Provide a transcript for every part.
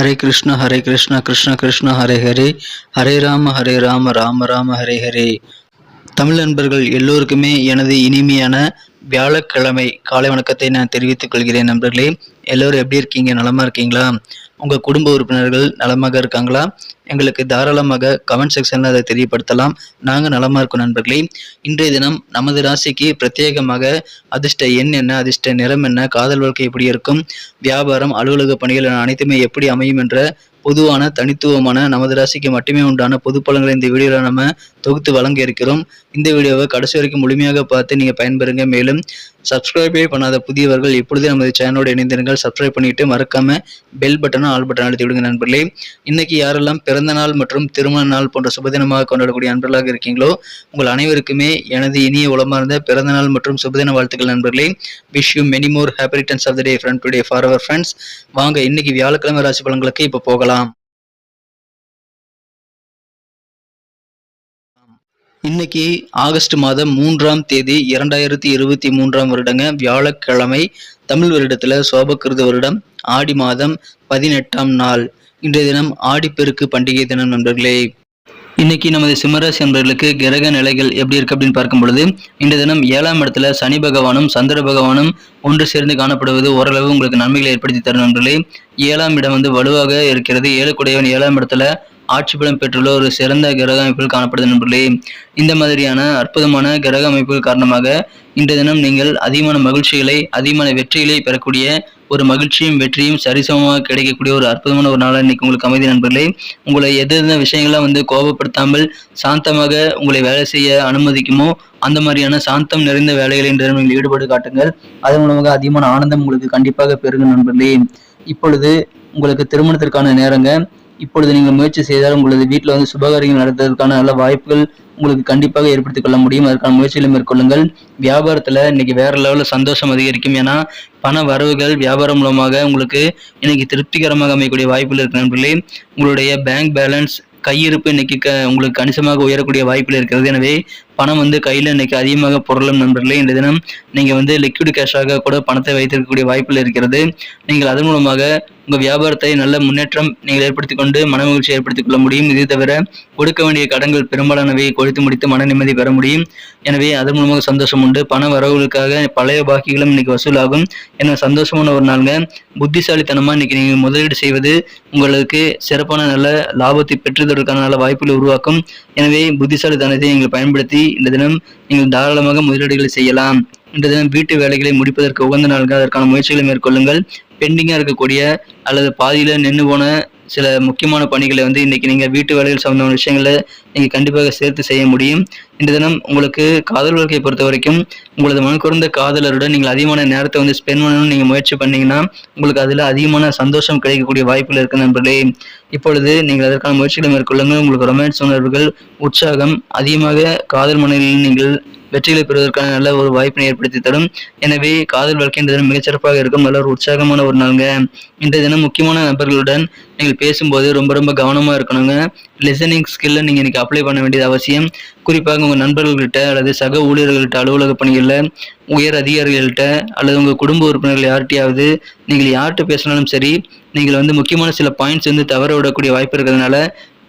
ஹரே கிருஷ்ண ஹரே கிருஷ்ண கிருஷ்ண கிருஷ்ண ஹரே ஹரே. ஹரே ராம ஹரே ராம ராம ராம ஹரே ஹரே. தமிழ் நண்பர்கள் எல்லோருக்குமே எனது இனிமையான வியாழக்கிழமை காலை வணக்கத்தை நான் தெரிவித்துக் கொள்கிறேன் நண்பர்களே. எல்லோரும் எப்படி இருக்கீங்க? நலமா இருக்கீங்களா? உங்கள் குடும்ப உறுப்பினர்கள் நலமாக இருக்காங்களா? எங்களுக்கு தாராளமாக கமெண்ட் செக்ஷனில் அதை தெரியப்படுத்தலாம். நாங்கள் நலமாக இருக்கோம் நண்பர்களே. இன்றைய தினம் நமது ராசிக்கு பிரத்யேகமாக அதிர்ஷ்ட எண் என்ன அதிர்ஷ்ட நிறம் என்ன காதல் வாழ்க்கை எப்படி இருக்கும் வியாபாரம் அலுவலக பணிகள் என அனைத்துமே எப்படி அமையும் என்ற பொதுவான தனித்துவமான நமது ராசிக்கு மட்டுமே உண்டான பொது பலன்களை இந்த வீடியோவில் நம்ம தொகுத்து வழங்க இருக்கிறோம். இந்த வீடியோவை கடைசி வரைக்கும் முழுமையாக பார்த்து நீங்கள் பயன்பெறுங்க. மேலும் சப்ஸ்கிரைபே பண்ணாத புதியவர்கள் இப்பொழுதே நமது சேனலோடு இணைந்திருங்கள். சப்ஸ்கிரைப் பண்ணிட்டு மறக்காம பெல் பட்டனை ஆல் பட்டன் அழுத்தி விடுங்க நண்பர்களே. இன்னைக்கு யாரெல்லாம் பிறந்த நாள் மற்றும் திருமண நாள் போன்ற சுபதினமாக கொண்டாடக்கூடிய நண்பர்களாக இருக்கீங்களோ உங்கள் அனைவருக்குமே எனது இனிய உளமார்ந்த பிறந்த நாள் மற்றும் சுபதின வாழ்த்துக்கள் நண்பர்களே. Wish you many more happy returns of the day friend today for our friends வாங்க இன்னைக்கு வியாழக்கிழமை ராசி பலன்களுக்கு இப்போ போகலாம். இன்னைக்கு ஆகஸ்ட் மாதம் மூன்றாம் தேதி இரண்டாயிரத்தி இருபத்தி மூன்றாம் வருடங்க வியாழக்கிழமை தமிழ் வருடத்துல சோபக்கிருத வருடம். ஆடி மாதம் பதினெட்டாம் நாள். இன்றைய தினம் ஆடிப்பெருக்கு பண்டிகை தினம் நண்பர்களே. இன்னைக்கு நமது சிம்மராசி நண்பர்களுக்கு கிரக நிலைகள் எப்படி இருக்கு அப்படின்னு பார்க்கும் பொழுது இந்த தினம் ஏழாம் இடத்துல சனி பகவானும் சந்திர பகவானும் ஒன்று சேர்ந்து காணப்படுவது ஓரளவு உங்களுக்கு நன்மைகளை ஏற்படுத்தி தரும் நண்பர்களே. ஏழாம் இடம் வந்து வலுவாக இருக்கிறது. ஏழுக்குடையவன் ஏழாம் இடத்துல ஆட்சி பலம் பெற்றுள்ள ஒரு சிறந்த கிரக அமைப்புகள் காணப்படுது நண்பர்களே இந்த மாதிரியான அற்புதமான கிரக அமைப்புகள் காரணமாக இன்றைய தினம் நீங்கள் அதிகமான மகிழ்ச்சிகளை அதிகமான வெற்றிகளை பெறக்கூடிய ஒரு மகிழ்ச்சியும் வெற்றியும் சரிசமமாக கிடைக்கக்கூடிய ஒரு அற்புதமான ஒரு நாளாக இன்னைக்கு உங்களுக்கு அமைதி நண்பர்களே. உங்களை எது எந்த விஷயங்கள்லாம் வந்து கோபப்படுத்தாமல் சாந்தமாக உங்களை வேலை செய்ய அனுமதிக்குமோ அந்த மாதிரியான சாந்தம் நிறைந்த வேலைகளை இன்று நீங்கள் ஈடுபாடு காட்டுங்கள். அதன் மூலமாக அதிகமான ஆனந்தம் உங்களுக்கு கண்டிப்பாக பெருகும் நண்பர்களே. இப்பொழுது உங்களுக்கு திருமணத்திற்கான நேரங்க. இப்பொழுது நீங்கள் முயற்சி செய்தால் உங்களது வீட்டில் வந்து சுபகாரியங்கள் நடத்துவதற்கான நல்ல வாய்ப்புகள் உங்களுக்கு கண்டிப்பாக ஏற்படுத்திக் கொள்ள முடியும். அதற்கான முயற்சிகளை மேற்கொள்ளுங்கள். வியாபாரத்தில் இன்னைக்கு வேற லெவலில் சந்தோஷம் அதிகரிக்கும். ஏன்னா பண வரவுகள் வியாபாரம் மூலமாக உங்களுக்கு இன்னைக்கு திருப்திகரமாக அமையக்கூடிய வாய்ப்புகள் இருக்கு நண்பர்களே. உங்களுடைய பேங்க் பேலன்ஸ் கையிருப்பு இன்னைக்கு க உங்களுக்கு கணிசமாக உயரக்கூடிய வாய்ப்புகள் இருக்கிறது. எனவே பணம் வந்து கையில் இன்னைக்கு அதிகமாக பொருளும் நண்பர்களே. இந்த தினம் நீங்கள் வந்து லிக்விட் கேஷாக கூட பணத்தை வைத்திருக்கக்கூடிய வாய்ப்புகள் இருக்கிறது. நீங்கள் அதன் மூலமாக உங்கள் வியாபாரத்தை நல்ல முன்னேற்றம் நீங்கள் ஏற்படுத்தி கொண்டு மன மகிழ்ச்சி ஏற்படுத்திக் கொள்ள முடியும். இது தவிர கொடுக்க வேண்டிய கடன்கள் பெரும்பாலானவை கொடுத்து முடித்து மன நிம்மதி பெற முடியும். எனவே அதன் மூலமாக சந்தோஷம் உண்டு. பண வரவுகளுக்காக பழைய பாக்கிகளும் இன்னைக்கு வசூலாகும். என சந்தோஷமான ஒரு நாளுங்க. புத்திசாலித்தனமாக இன்னைக்கு நீங்கள் முதலீடு செய்வது உங்களுக்கு சிறப்பான நல்ல லாபத்தை பெற்றுதற்கான நல்ல வாய்ப்புகளை உருவாக்கும். எனவே புத்திசாலித்தனத்தை நீங்கள் பயன்படுத்தி இந்த தினம் நீங்கள் தாராளமாக முதலீடுகளை செய்யலாம். இந்த தினம் வீட்டு வேலைகளை முடிப்பதற்கு உகந்த நாள்கள் அதற்கான முயற்சிகளை மேற்கொள்ளுங்கள். பெண்டிங்காக இருக்கக்கூடிய அல்லது பாதியில் நின்று போன சில முக்கியமான பணிகளை வந்து இன்றைக்கி நீங்கள் வீட்டு வேலைகள் சம்மந்தமான விஷயங்களை நீங்கள் கண்டிப்பாக சேர்த்து செய்ய முடியும். இன்று தினம் உங்களுக்கு காதல் வாழ்க்கையை பொறுத்த வரைக்கும் உங்களது மனக்குறந்த காதலருடன் நீங்கள் அதிகமான நேரத்தை வந்து ஸ்பெண்ட் பண்ணணும்னு நீங்கள் முயற்சி பண்ணீங்கன்னா உங்களுக்கு அதில் அதிகமான சந்தோஷம் கிடைக்கக்கூடிய வாய்ப்புகள் இருக்கு நண்பர்களே. இப்பொழுது நீங்கள் அதற்கான முயற்சிகளை மேற்கொள்ளுங்கள். உங்களுக்கு ரொமான்ஸ் உணர்வுகள் உற்சாகம் அதிகமாக காதல் மனையில் நீங்கள் வெற்றிகளை பெறுவதற்கான நல்ல ஒரு வாய்ப்பினை ஏற்படுத்தி தரும். எனவே காதல் வாழ்க்கை இந்த தினம் மிகச்சிறப்பாக இருக்கும். நல்ல ஒரு உற்சாகமான ஒரு நாளுங்க. இன்றைய தினம் முக்கியமான நபர்களுடன் நீங்கள் பேசும்போது ரொம்ப ரொம்ப கவனமாக இருக்கணுங்க. லிசனிங் ஸ்கில்லை நீங்கள் இன்னைக்கு அப்ளை பண்ண வேண்டியது அவசியம். குறிப்பாக உங்கள் நண்பர்கள்கிட்ட அல்லது சக ஊழியர்கள்கிட்ட அலுவலக பணிகளில் உயர் அதிகாரிகள்கிட்ட அல்லது உங்கள் குடும்ப உறுப்பினர்கள் யார்கிட்டையாவது நீங்கள் யார்கிட்ட பேசினாலும் சரி நீங்கள் வந்து முக்கியமான சில பாயிண்ட்ஸ் வந்து தவற விடக்கூடிய வாய்ப்பு இருக்கிறதுனால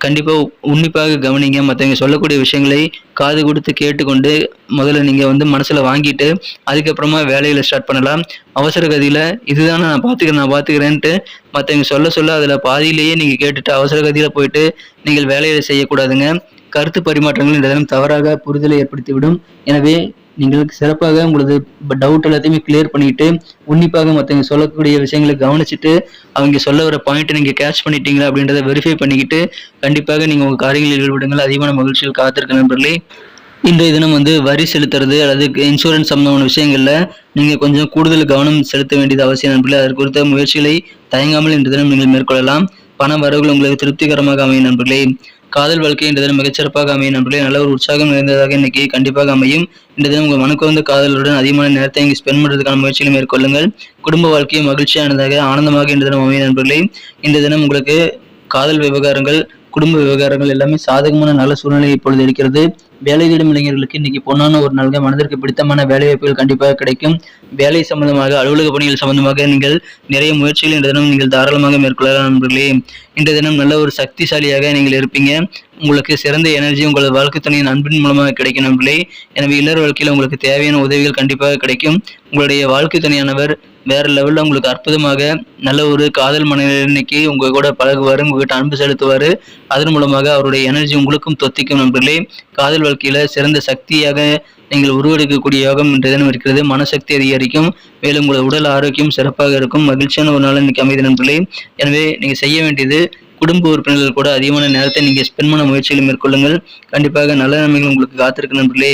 கண்டிப்பாக உன்னிப்பாக கவனிங்க. மற்றவங்க சொல்லக்கூடிய விஷயங்களை காது கொடுத்து கேட்டுக்கொண்டு முதல்ல நீங்கள் வந்து மனசில் வாங்கிட்டு அதுக்கப்புறமா வேலையில் ஸ்டார்ட் பண்ணலாம். அவசர கதியில் இதுதானே நான் பார்த்துக்கிறேன் நான் பார்த்துக்கிறேன்ட்டு மற்றவங்க சொல்ல சொல்ல அதில் பாதியிலேயே நீங்கள் கேட்டுட்டு அவசர கதியில் போயிட்டு நீங்கள் வேலையில் செய்யக்கூடாதுங்க. கருத்து பரிமாற்றங்கள் இந்த தினம் தவறாக புரிதலை ஏற்படுத்திவிடும். எனவே நீங்கள் சிறப்பாக உங்களது டவுட் எல்லாத்தையுமே கிளியர் பண்ணிட்டு உன்னிப்பாக மற்றவங்க சொல்லக்கூடிய விஷயங்களை கவனிச்சுட்டு அவங்க சொல்ல வர பாயிண்ட்டை நீங்கள் கேட்ச் பண்ணிட்டீங்களா அப்படின்றத வெரிஃபை பண்ணிக்கிட்டு கண்டிப்பாக நீங்கள் உங்கள் காரியங்களில் ஈடுபடுங்கள். அதிகமான மகிழ்ச்சியில் காத்திருக்க நண்பர்களே. இன்றைய தினம் வந்து வரி செலுத்துறது அல்லது இன்சூரன்ஸ் சம்பந்தமான விஷயங்களில் நீங்கள் கொஞ்சம் கூடுதல் கவனம் செலுத்த வேண்டியது அவசியம் நண்பர்களே. அது குறித்த முயற்சிகளை தயங்காமல் இன்று தினம் நீங்கள் மேற்கொள்ளலாம். பண வரவுகள் உங்களுக்கு திருப்திகரமாக அமையும் நண்பர்களே. காதல் வாழ்க்கை இந்த தினம் மிகச்சிறப்பாக அமையும் நண்பர்களே. நல்ல ஒரு உற்சாகம் நிறைந்ததாக இன்னைக்கு கண்டிப்பாக அமையும். இந்த தினம் உங்கள் மனக்குவந்த காதலுடன் அதிகமான நேரத்தை இங்கே ஸ்பெண்ட் பண்ணுறதுக்கான முயற்சிகளை மேற்கொள்ளுங்கள். குடும்ப வாழ்க்கையை மகிழ்ச்சியானதாக ஆனந்தமாக இந்த தினம் அமையும் நண்பர்களே. இந்த தினம் உங்களுக்கு காதல் விவகாரங்கள் குடும்ப விவகாரங்கள் எல்லாமே சாதகமான நல்ல சூழ்நிலை இப்பொழுது இருக்கிறது வேலை தேடும் இளைஞர்களுக்கு இன்னைக்கு பொன்னான ஒரு நாள்ங்க. மனதிற்கு பிடித்தமான வேலை வாய்ப்புகள் கண்டிப்பாக கிடைக்கும். வேலை சம்பந்தமாக அலுவலக பணிகள் சம்பந்தமாக நீங்கள் நிறைய முயற்சிகள் இந்த தினம் நீங்கள் தாராளமாக மேற்கொள்ளலாம் நண்பர்களே. இந்த தினம் நல்ல ஒரு சக்திசாலியாக நீங்கள் இருப்பீங்க. உங்களுக்கு சிறந்த எனர்ஜி உங்களது வாழ்க்கை துணையின் அன்பின் மூலமாக கிடைக்கும் நண்பர்களே. எனவே இல்லற வாழ்க்கையில் உங்களுக்கு தேவையான உதவிகள் கண்டிப்பாக கிடைக்கும். உங்களுடைய வாழ்க்கை துணையானவர் வேற லெவலில் உங்களுக்கு அற்புதமாக நல்ல ஒரு காதல் மனநிலை இன்னைக்கு உங்க கூட பழகுவார் உங்ககிட்ட அன்பு செலுத்துவார். அதன் மூலமாக அவருடைய எனர்ஜி உங்களுக்கும் தொத்திக்கும் நண்பர்களே. காதல் வாழ்க்கையில் சிறந்த சக்தியாக நீங்கள் உருவெடுக்கக்கூடிய யோகம் என்ற தினம் இருக்கிறது. மனசக்தி அதிகரிக்கும். மேலும் உங்களோட உடல் ஆரோக்கியம் சிறப்பாக இருக்கும். மகிழ்ச்சியான ஒரு நாள் இன்னைக்கு அமைதி நண்பர்களே. எனவே நீங்கள் செய்ய வேண்டியது குடும்ப உறுப்பினர்கள் கூட அதிகமான நேரத்தை நீங்கள் ஸ்பெண்ட் பண்ண முயற்சிகளை மேற்கொள்ளுங்கள். கண்டிப்பாக நல்ல நன்மைகள் உங்களுக்கு காத்திருக்கு நண்பர்களே.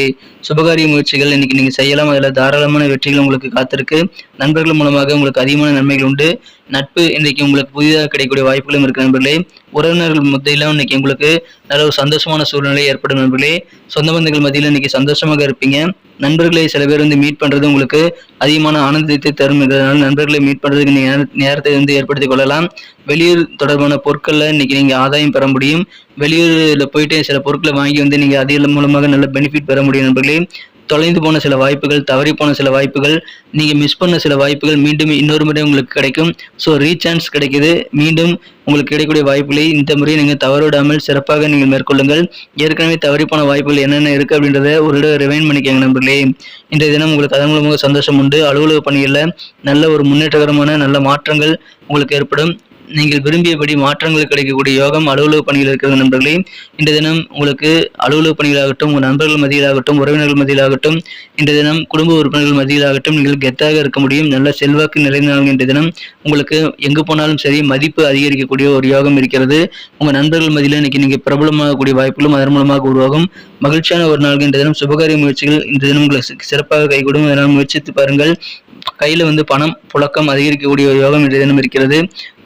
சுபகாரிய முயற்சிகள் இன்னைக்கு நீங்கள் செய்யலாம். அதில் தாராளமான வெற்றிகள் உங்களுக்கு காத்திருக்கு. நண்பர்கள் மூலமாக உங்களுக்கு அதிகமான நன்மைகள் உண்டு. நட்பு இன்றைக்கு உங்களுக்கு புதிதாக கிடைக்கக்கூடிய வாய்ப்புகளும் இருக்கு நண்பர்களே. உறவினர்கள் மத்தியிலும் இன்னைக்கு உங்களுக்கு நல்ல ஒரு சந்தோஷமான சூழ்நிலை ஏற்படும் நண்பர்களே. சொந்த பந்தங்கள் மத்தியில் இன்னைக்கு சந்தோஷமாக இருப்பீங்க. நண்பர்களை சில பேர் வந்து மீட் பண்ணுறது உங்களுக்கு அதிகமான ஆனந்தத்தை தரும் என்றதுனால நண்பர்களை மீட் பண்ணுறதுக்கு நீங்கள் நேரத்தை வந்து ஏற்படுத்திக் கொள்ளலாம். வெளியூர் தொடர்பான பொருட்களில் இன்னைக்கு நீங்கள் ஆதாயம் பெற முடியும். வெளியூரில் போயிட்டு சில பொருட்களை வாங்கி வந்து நீங்கள் அதிக மூலமாக நல்ல பெனிஃபிட் பெற முடியும் நண்பர்களே. தொலைந்து போன சில வாய்ப்புகள் தவறி போன சில வாய்ப்புகள் நீங்கள் மிஸ் பண்ண சில வாய்ப்புகள் மீண்டும் இன்னொரு முறை உங்களுக்கு கிடைக்கும். ஸோ ரீசான்ஸ் கிடைக்குது. மீண்டும் உங்களுக்கு கிடைக்கக்கூடிய வாய்ப்புகளை இந்த முறை நீங்கள் தவறுவிடாமல் சிறப்பாக நீங்கள் மேற்கொள்ளுங்கள். ஏற்கனவே தவறி போன வாய்ப்புகள் என்னென்ன இருக்குது அப்படின்றத ஒரு இடம் ரிவைன் பண்ணிக்கோங்க நண்பர்களே. இன்றைய தினம் உங்களுக்கு அதன் மூலமாக சந்தோஷம் உண்டு. அலுவலக பணிகளில் நல்ல ஒரு முன்னேற்றகரமான நல்ல மாற்றங்கள் உங்களுக்கு ஏற்படும். நீங்கள் விரும்பியபடி மாற்றங்கள் கிடைக்கக்கூடிய யோகம் அலுவலக பணியில் இருக்கிற நண்பர்களே. இந்த தினம் உங்களுக்கு அலுவலக பணிகளாகட்டும் உங்கள் நண்பர்கள் மத்தியிலாகட்டும் உறவினர்கள் மத்தியிலாகட்டும் இந்த தினம் குடும்ப உறுப்பினர்கள் மத்தியிலாகட்டும் நீங்கள் கெத்தாக இருக்க முடியும். நல்ல செல்வாக்கு நிறைந்த நாள் இன்றைய தினம். உங்களுக்கு எங்கு போனாலும் சரி மதிப்பு அதிகரிக்கக்கூடிய ஒரு யோகம் இருக்கிறது. உங்கள் நண்பர்கள் மத்தியில் இன்னைக்கு நீங்கள் பிரபலமாகக்கூடிய வாய்ப்புகளும் அதன் மூலமாக உருவாகும். மகிழ்ச்சியான ஒரு நாள் இன்றைய தினம். சுபகாரிய முயற்சிகள் இந்த தினம் உங்களுக்கு சிறப்பாக கைகூடும் அதனால் முயற்சித்து பாருங்கள். கையில் வந்து பணம் புழக்கம் அதிகரிக்கக்கூடிய ஒரு யோகம் இன்றைய தினம் இருக்கிறது.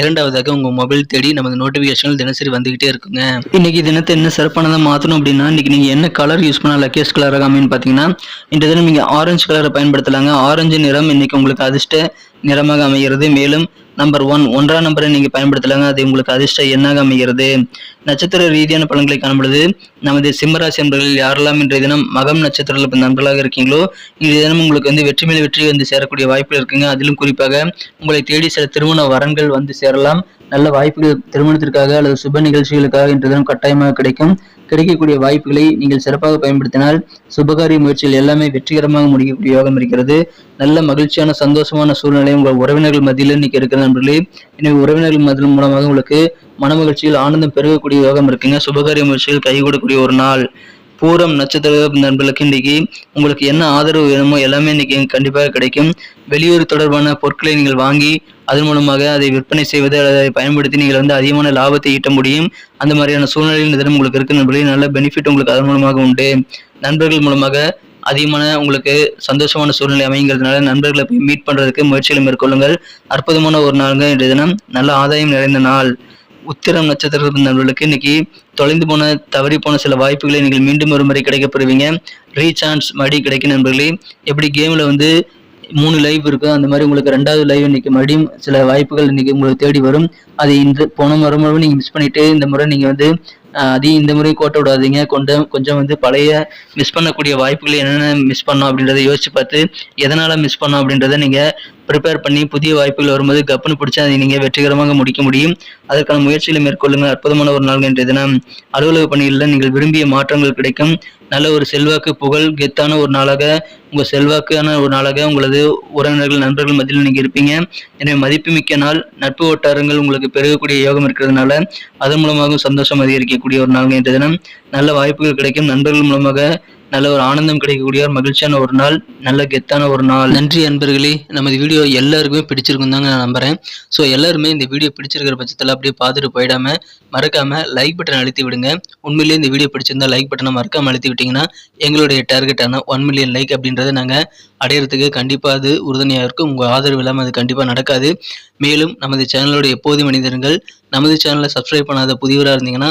இரண்டாவதாக உங்கள் மொபைல் தேடி நமது நோட்டிஃபிகேஷன்கள் தினசரி வந்துகிட்டே இருக்குங்க. இன்னைக்கு தினத்தை என்ன சிறப்பானதாக மாற்றணும் அப்படின்னா இன்னைக்கு நீங்கள் என்ன கலர் யூஸ் பண்ணால் லக்கேஸ் கலராக அமைன்னு பார்த்தீங்கன்னா இந்த தினம் நீங்கள் ஆரஞ்சு கலரை பயன்படுத்தலாங்க. ஆரஞ்சு நிறம் இன்னைக்கு உங்களுக்கு அதிர்ஷ்ட நிறமாக அமைகிறது. மேலும் நம்பர் ஒன் ஒன்றாம் நம்பரை நீங்கள் பயன்படுத்தலாங்க. அது உங்களுக்கு அதிர்ஷ்ட எண்ணாக அமைகிறது. நட்சத்திர ரீதியான பலன்களை காணும்பொழுது நமது சிம்மராசி நண்பர்கள் யாரெல்லாம் இன்றைய தினம் மகம் நட்சத்திரத்தில் நண்பர்களாக இருக்கீங்களோ இன்றைய தினம் உங்களுக்கு வந்து வெற்றி மேல் வெற்றி வந்து சேரக்கூடிய வாய்ப்புகள் இருக்குங்க. அதிலும் குறிப்பாக உங்களை தேடி சில திருமண வரன்கள் வந்து சேரலாம். நல்ல வாய்ப்புகள் திருமணத்திற்காக அல்லது சுப நிகழ்ச்சிகளுக்காக இன்றைய தினம் கட்டாயமாக கிடைக்கும். கிடைக்கக்கூடிய வாய்ப்புகளை நீங்கள் சிறப்பாக பயன்படுத்தினால் சுபகாரிய முயற்சிகள் எல்லாமே வெற்றிகரமாக முடிக்கக்கூடிய யோகம் இருக்கிறது. நல்ல மகிழ்ச்சியான சந்தோஷமான சூழ்நிலை உங்கள் உறவினர்கள் மத்தியில் இன்னைக்கு இருக்கிற நண்பர்களே. எனவே உறவினர்கள் மத்தியில் மூலமாக உங்களுக்கு மன மகிழ்ச்சியில் ஆனந்தம் பெருகக்கூடிய யோகம் இருக்குங்க. சுபகாரிய முயற்சிகள் கைகூடக்கூடிய ஒரு நாள். பூரம் நட்சத்திர நண்பர்களுக்கு இன்னைக்கு உங்களுக்கு என்ன ஆதரவு வேணுமோ எல்லாமே இன்னைக்கு கண்டிப்பாக கிடைக்கும். வெளியூர் தொடர்பான பொருட்களை நீங்கள் வாங்கி அதன் மூலமாக அதை விற்பனை செய்வது அல்லது அதை பயன்படுத்தி நீங்கள் வந்து அதிகமான லாபத்தை ஈட்ட முடியும். அந்த மாதிரியான சூழ்நிலையில் தினம் உங்களுக்கு இருக்கு நண்பர்களே நல்ல பெனிஃபிட் உங்களுக்கு அதன் மூலமாக உண்டு. நண்பர்கள் மூலமாக அதிகமான உங்களுக்கு சந்தோஷமான சூழ்நிலை அமைங்கிறதுனால நண்பர்களை போய் மீட் பண்றதுக்கு முயற்சிகளை மேற்கொள்ளுங்கள். அற்புதமான ஒரு நாளுங்க இன்றைய தினம். நல்ல ஆதாயம் நிறைந்த நாள். உத்திரம் நட்சத்திர நண்பர்களுக்கு இன்னைக்கு தொலைந்து போன தவறி போன சில வாய்ப்புகளை நீங்கள் மீண்டும் ஒரு முறை கிடைக்கப்படுவீங்க ரீசான்ஸ் மறுபடி கிடைக்கும் நண்பர்களே. எப்படி கேமில் வந்து மூணு லைவ் இருக்கும் அந்த மாதிரி உங்களுக்கு ரெண்டாவது லைவ் இன்னைக்கு மறுபடியும் சில வாய்ப்புகள் இன்னைக்கு உங்களுக்கு தேடி வரும். அதை இந்த போன முறை முறை நீங்கள் மிஸ் பண்ணிட்டு இந்த முறை நீங்கள் வந்து அதையும் இந்த முறை கோட்டை விடாதீங்க. கொஞ்சம் கொஞ்சம் வந்து பழைய மிஸ் பண்ணக்கூடிய வாய்ப்புகள் என்னென்ன மிஸ் பண்ணோம் அப்படின்றத யோசிச்சு பார்த்து எதனால் மிஸ் பண்ணோம் அப்படின்றத நீங்கள் ப்ரிப்பேர் பண்ணி புதிய வாய்ப்புகள் வரும்போது கப்புன்னு பிடிச்சி அதை நீங்கள் வெற்றிகரமாக முடிக்க முடியும். அதற்கான முயற்சிகளை மேற்கொள்ளுங்கள் அற்புதமான ஒரு நாள் என்ற தினம். அலுவலக பணிகளில் நீங்கள் விரும்பிய மாற்றங்கள் கிடைக்கும். நல்ல ஒரு செல்வாக்கு புகழ் கெத்தான ஒரு நாளாக உங்கள் செல்வாக்கான ஒரு நாளாக உங்களது உறவினர்கள் நண்பர்கள் மத்தியில் நீங்கள் இருப்பீங்க. எனவே மதிப்புமிக்க நாள். நட்பு வட்டாரங்கள் உங்களுக்கு பெருகக்கூடிய யோகம் இருக்கிறதுனால அதன் மூலமாகவும் சந்தோஷம் அதிகரிக்கக்கூடிய ஒரு நாள் என்ற தினம். நல்ல வாய்ப்புகள் கிடைக்கும். நண்பர்கள் மூலமாக நல்ல ஒரு ஆனந்தம் கிடைக்கக்கூடிய ஒரு மகிழ்ச்சியான ஒரு நாள் நல்ல கெத்தான ஒரு நாள். நன்றி அன்பர்களே நமது வீடியோ எல்லாருக்குமே பிடிச்சிருக்கும் தாங்க நான் நம்புறேன். ஸோ எல்லாருமே இந்த வீடியோ பிடிச்சிருக்கிற பட்சத்தில் அப்படியே பார்த்துட்டு போயிடாம மறக்காம லைக் பட்டன் அழுத்தி விடுங்க. உண்மையிலேயே இந்த வீடியோ பிடிச்சிருந்தா லைக் பட்டனை மறக்காம அழுத்தி விட்டீங்கன்னா எங்களுடைய டார்கெட்டான ஒன் மில்லியன் லைக் அப்படின்றத நாங்கள் அடையிறதுக்கு கண்டிப்பாக அது உறுதுணையாக இருக்கும். உங்கள் ஆதரவு இல்லாமல் அது கண்டிப்பாக நடக்காது. மேலும் நமது சேனலோட எப்போதும் மனிதர்கள் நமது சேனலை சப்ஸ்கிரைப் பண்ணாத புதியவராக இருந்தீங்கன்னா